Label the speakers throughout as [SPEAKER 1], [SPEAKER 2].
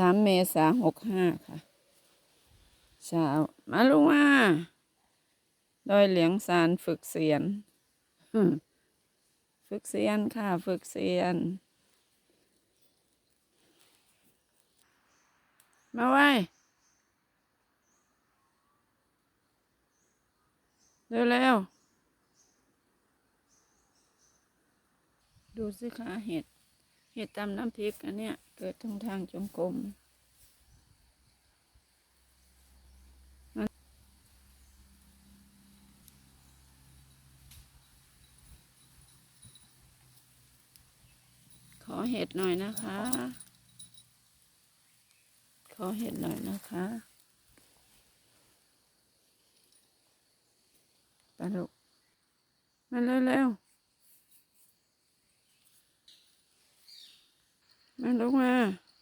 [SPEAKER 1] สามเมษาหกห้าค่ะเช้ามาลุงมาดอยเหลียงซานฝึกเสียน ฝึกเสียนค่ะ ฝึกเสียน มาไว้เร็วเร็วๆดูสิคะเห็ด ห็ดตำน้ำพริกอันเนี้ยเกิดตรงทางจงกรมขอเห็ดหน่อยนะคะ ขอเห็ดหน่อยนะคะไปลูกมาเร็วๆ มาลูกมา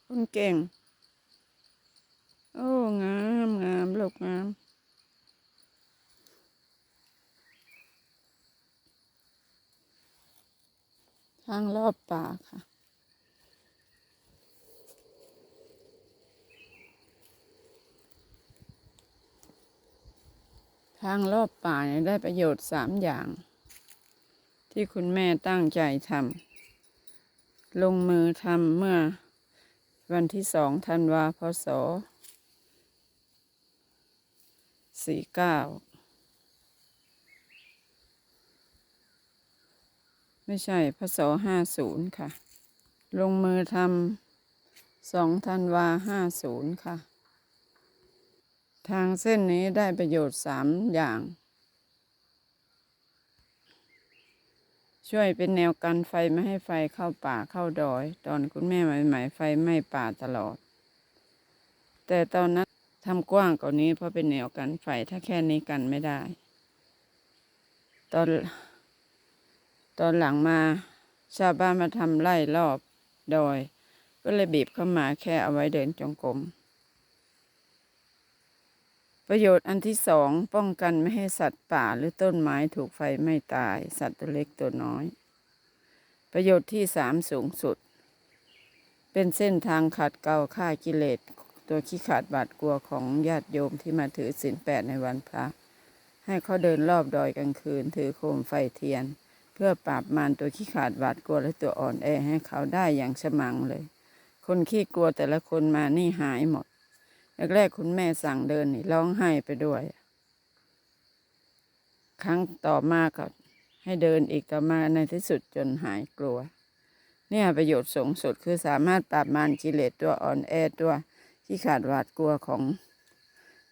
[SPEAKER 1] คนเก่ง โอ้งามงามลูกงามทางรอบป่าค่ะ ทางรอบป่าเนี่ยได้ประโยชน์สามอย่าง ที่คุณแม่ตั้งใจทำ ลงมือทำเมื่อวันที่สองธันวาพศสี่เก้าไม่ใช่พศห้าศูนย์ค่ะ ลงมือทำสองธันวาห้าศูนย์ค่ะ ทางเส้นนี้ได้ประโยชน์สามอย่าง ช่วยเป็นแนวกันไฟไม่ให้ไฟเข้าป่าเข้าดอย ตอนคุณแม่ใหม่ๆไฟไหม้ป่าตลอด แต่ตอนนั้นทำกว้างกว่านี้เพราะเป็นแนวกันไฟถ้าแค่นี้กันไม่ได้ ตอนตอนหลังมาชาวบ้านมาทำไร่รอบดอย ก็เลยบีบเข้ามาแค่เอาไว้เดินจงกรม ประโยชน์อันที่สองป้องกันไม่ให้สัตว์ป่าหรือต้นไม้ถูกไฟไหม้ตาย สัตว์ตัวเล็กตัวน้อย ประโยชน์ที่สามสูงสุด เป็นเส้นทางขัดเกลาฆ่ากิเลสตัวขี้ขาดบาดกลัวของญาติโยมที่มาถือศีลแปดในวันพระ ให้เขาเดินรอบดอยกลางคืน ถือโคมไฟเทียน เพื่อปราบมารตัวขี้ขาดบาดกลัวและตัวอ่อนแอให้เขาได้อย่างฉมังเลย คนขี้กลัวแต่ละคนมานี่หายหมด แรกๆคุณแม่สั่งเดินนี่ร้องไห้ไปด้วย ครั้งต่อมาก็ให้เดินอีกต่อมาในที่สุดจนหายกลัว เนี่ยประโยชน์สูงสุดคือสามารถปราบมารกิเลสตัวอ่อนแอตัวที่ขาดหวาดกลัวของ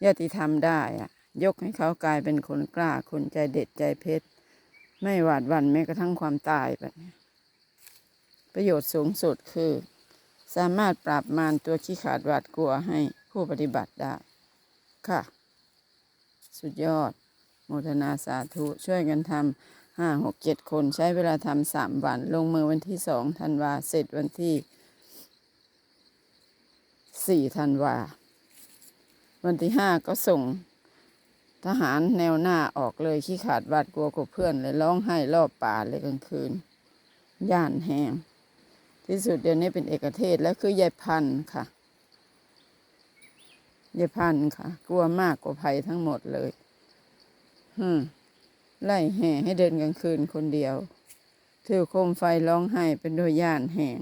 [SPEAKER 1] ญาติธรรมได้อะยกให้เขากลายเป็นคนกล้าคนใจเด็ดใจเพชรไม่หวาดหวั่นแม้กระทั่งความตายแบบนี้ประโยชน์สูงสุดคือ สามารถปราบมารตัวขี้ขาดหวาดกลัวให้ ผู้ปฏิบัติได้ค่ะ สุดยอด โมทนาสาธุ ช่วยกันทำห้าหกเจ็ดคนใช้เวลาทำสามวัน ลงมือวันที่สองธันวา เสร็จวันที่สี่ธันวา วันที่ห้าก็ส่งทหารแนวหน้าออกเลยขี้ขาดหวาดกลัวกับเพื่อนเลยร้องไห้รอบป่าเลยกลางคืน ย่านแหงที่สุดเดี๋ยวนี้เป็นเอกเทศแล้วคือยายพันธ์ค่ะ ยายพันธ์ค่ะ กลัวมากกว่าภัยทั้งหมดเลยฮึไล่แห่ให้เดินกลางคืนคนเดียว ถือโคมไฟร้องไห้เป็นโดยย่านแห่ง